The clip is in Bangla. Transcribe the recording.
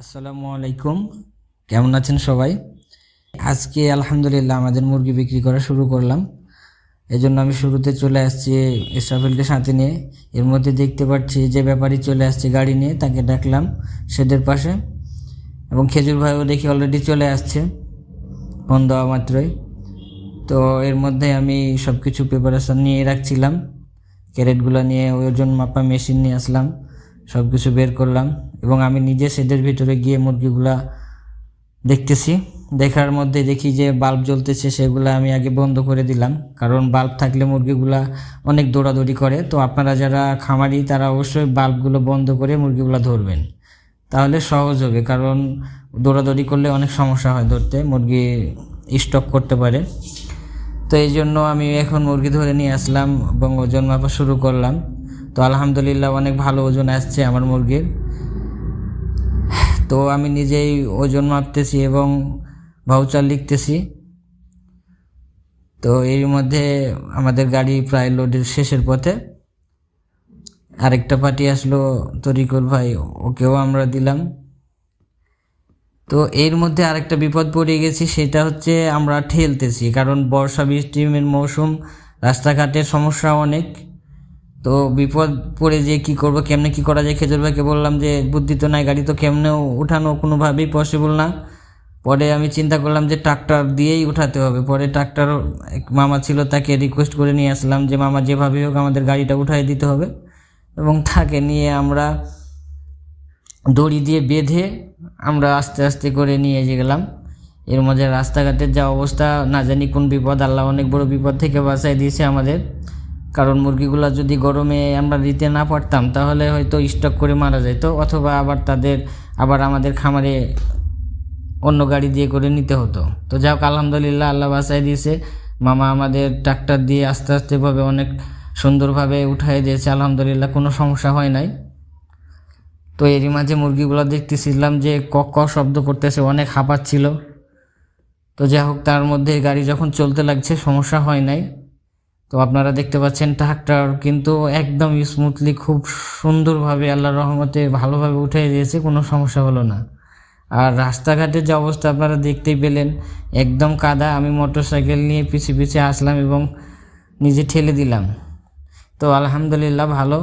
আসসালামু আলাইকুম। কেমন আছেন সবাই? আজকে আলহামদুলিল্লাহ আমাদের মুরগি বিক্রি করা শুরু করলাম। এই জন্য আমি শুরুতে চলে আসছি ইসরাফিলকে সাথে নিয়ে। এর মধ্যে দেখতে পাচ্ছি যে ব্যাপারী চলে আসছে গাড়ি নিয়ে, তাকে ডাকলাম সেদের পাশে। এবং খেজুর ভাইও দেখি অলরেডি চলে আসছে, ফোন দেওয়া মাত্রই। তো এর মধ্যে আমি সব কিছু প্রিপারেশান নিয়ে রাখছিলাম। ক্যারেটগুলো নিয়ে, ওজন মাপা মেশিন নিয়ে আসলাম। সব কিছু বের করলাম এবং আমি নিজে শেডের ভিতরে গিয়ে মুরগিগুলা দেখতেছি। দেখার মধ্যে দেখি যে বাল্ব জ্বলতেছে, সেগুলো আমি আগে বন্ধ করে দিলাম। কারণ বাল্ব থাকলে মুরগিগুলা অনেক দৌড়াদৌড়ি করে। তো আপনারা যারা খামারি, তারা অবশ্যই বাল্বগুলো বন্ধ করে মুরগিগুলো ধরবেন। তাহলে সহজ হবে, কারণ দৌড়াদৌড়ি করলে অনেক সমস্যা হয় ধরতে, মুরগি স্টক করতে পারে। তো এই জন্য আমি এখন মুরগি ধরে নিয়ে আসলাম এবং ওজন মাপা শুরু করলাম। তো আলহামদুলিল্লাহ অনেক ভালো ওজন আসছে আমার মুরগির। তো আমি নিজেই ওজন মাপতেছি এবং ভাউচার লিখতেছি। তো এর মধ্যে আমাদের গাড়ি প্রায় লোডের শেষের পথে। আরেকটা পার্টি আসলো তরিকুল ভাই, ওকেও আমরা দিলাম। তো এর মধ্যে আরেকটা বিপদ পড়ে গেছি, সেটা হচ্ছে আমরা ঠেলতেছি, কারণ বর্ষা বৃষ্টির মৌসুম, রাস্তাঘাটের সমস্যা অনেক। তো বিপদ পড়ে যে কি করব, কেমনে কি করা যায় খেজুর ভাইকে বললাম যে, বুদ্ধি তো নাই, গাড়ি তো কেমনে উঠানো কোনোভাবেই পসিবল না। পরে আমি চিন্তা করলাম যে, ট্রাক্টর দিয়েই উঠাতে হবে। পরে ট্রাক্টর এক মামা ছিল, তাকে রিকোয়েস্ট করে নিয়ে আসলাম যে, মামা যেভাবে হোক আমাদের গাড়িটা উঠাই দিতে হবে। এবং তাকে নিয়ে আমরা দড়ি দিয়ে বেঁধে আমরা আস্তে আস্তে করে নিয়ে গেলাম। এর মধ্যে রাস্তাঘাটের যা অবস্থা, না জানি কোন বিপদ, আল্লাহ অনেক বড় বিপদ থেকে বাঁচাই দিয়েছে আমাদের। কারণ মুরগিগুলো যদি গরমে আমরা দিতে না পারতাম, তাহলে হয়তো স্টক করে মারা যেত অথবা আবার তাদের, আবার আমাদের খামারে অন্য গাড়ি দিয়ে করে নিতে হতো। তো যাই হোক আলহামদুলিল্লাহ আল্লাহ বাসায় দিয়েছে। মামা আমাদের ট্রাক্টর দিয়ে আস্তে আস্তেভাবে অনেক সুন্দরভাবে উঠাই দিয়েছে। আলহামদুলিল্লাহ কোনো সমস্যা হয় নাই। তো এরই মাঝে মুরগিগুলো দেখতেছিলাম যে কক শব্দ করতেছে, অনেক হাঁপাচ্ছিল। তো যাই হোক তার মধ্যে গাড়ি যখন চলতে লাগছে, সমস্যা হয় নাই। তো আপনারা দেখতে পাচ্ছেন ট্রাক্টর কিন্তু একদম স্মুথলি খুব সুন্দরভাবে আল্লাহর রহমতে ভালোভাবে উঠে দিয়েছে, কোনো সমস্যা হলো না। আর রাস্তাঘাটের যে অবস্থা আপনারা দেখতেই পেলেন, একদম কাদা, আমি মোটর সাইকেল নিয়ে পিছিয়ে পিছিয়ে আসলাম এবং নিজে ঠেলে দিলাম। তো আলহামদুলিল্লাহ ভালো।